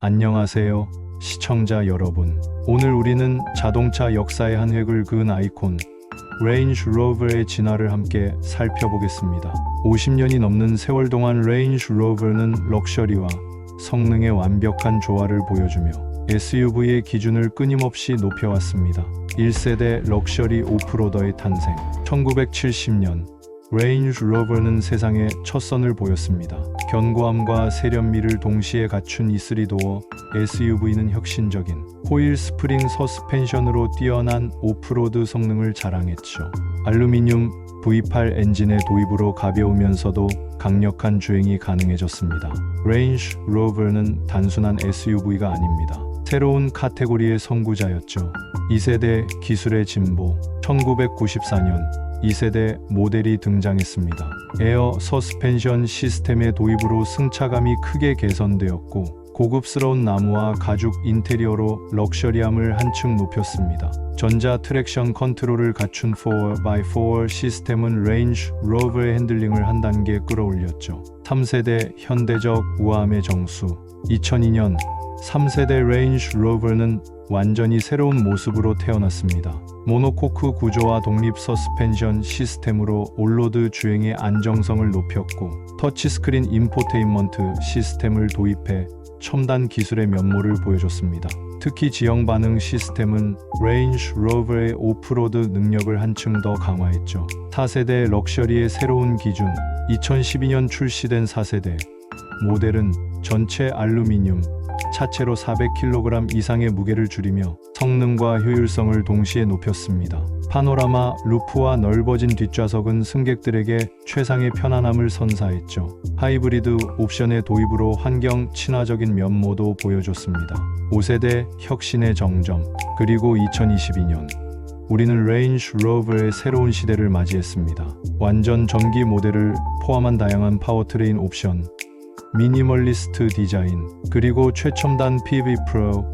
안녕하세요, 시청자 여러분. 오늘 우리는 자동차 역사의 한 획을 그은 아이콘 레인지 로버의 진화를 함께 살펴보겠습니다. 50년이 넘는 세월 동안 레인지 로버는 럭셔리와 성능의 완벽한 조화를 보여주며 SUV의 기준을 끊임없이 높여왔습니다. 1세대 럭셔리 오프로더의 탄생. 1970년 레인지 로버는 세상에 첫 선을 보였습니다. 견고함과 세련미를 동시에 갖춘 E3 도어 SUV는 혁신적인 호일 스프링 서스펜션으로 뛰어난 오프로드 성능을 자랑했죠. 알루미늄 V8 엔진의 도입으로 가벼우면서도 강력한 주행이 가능해졌습니다. 레인지 로버는 단순한 SUV가 아닙니다. 새로운 카테고리의 선구자였죠. 2세대 기술의 진보 1994년 2세대 모델이 등장했습니다. 에어 서스펜션 시스템의 도입으로 승차감이 크게 개선되었고 고급스러운 나무와 가죽 인테리어로 럭셔리함을 한층 높였습니다. 전자 트랙션 컨트롤을 갖춘 4x4 시스템은 레인지 로버의 핸들링을 한 단계 끌어올렸죠. 3세대 현대적 우아함의 정수 2002년 3세대 레인지 로버는 완전히 새로운 모습으로 태어났습니다. 모노코크 구조와 독립 서스펜션 시스템으로 올로드 주행의 안정성을 높였고 터치스크린 인포테인먼트 시스템을 도입해 첨단 기술의 면모를 보여줬습니다. 특히 지형 반응 시스템은 레인지 로버의 오프로드 능력을 한층 더 강화했죠. 4세대 럭셔리의 새로운 기준 2012년 출시된 4세대 모델은 전체 알루미늄 차체로 400kg 이상의 무게를 줄이며 성능과 효율성을 동시에 높였습니다. 파노라마 루프와 넓어진 뒷좌석은 승객들에게 최상의 편안함을 선사했죠. 하이브리드 옵션의 도입으로 환경 친화적인 면모도 보여줬습니다. 5세대 혁신의 정점 그리고 2022년 우리는 레인지 로버의 새로운 시대를 맞이했습니다. 완전 전기 모델을 포함한 다양한 파워트레인 옵션 미니멀리스트 디자인, 그리고 최첨단 PV 프로,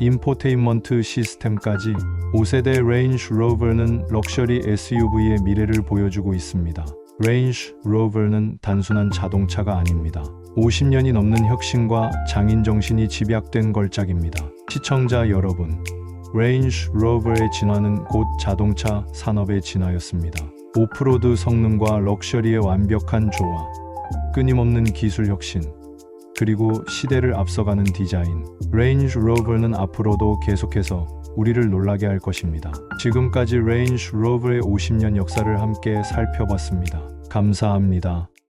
인포테인먼트 시스템까지 5세대 레인지 로버는 럭셔리 SUV의 미래를 보여주고 있습니다. 레인지 로버는 단순한 자동차가 아닙니다. 50년이 넘는 혁신과 장인 정신이 집약된 걸작입니다. 시청자 여러분, 레인지 로버의 진화는 곧 자동차 산업의 진화였습니다. 오프로드 성능과 럭셔리의 완벽한 조화, 끊임없는 기술 혁신, 그리고 시대를 앞서가는 디자인. 레인지 로버는 앞으로도 계속해서 우리를 놀라게 할 것입니다. 지금까지 레인지 로버의 50년 역사를 함께 살펴봤습니다. 감사합니다.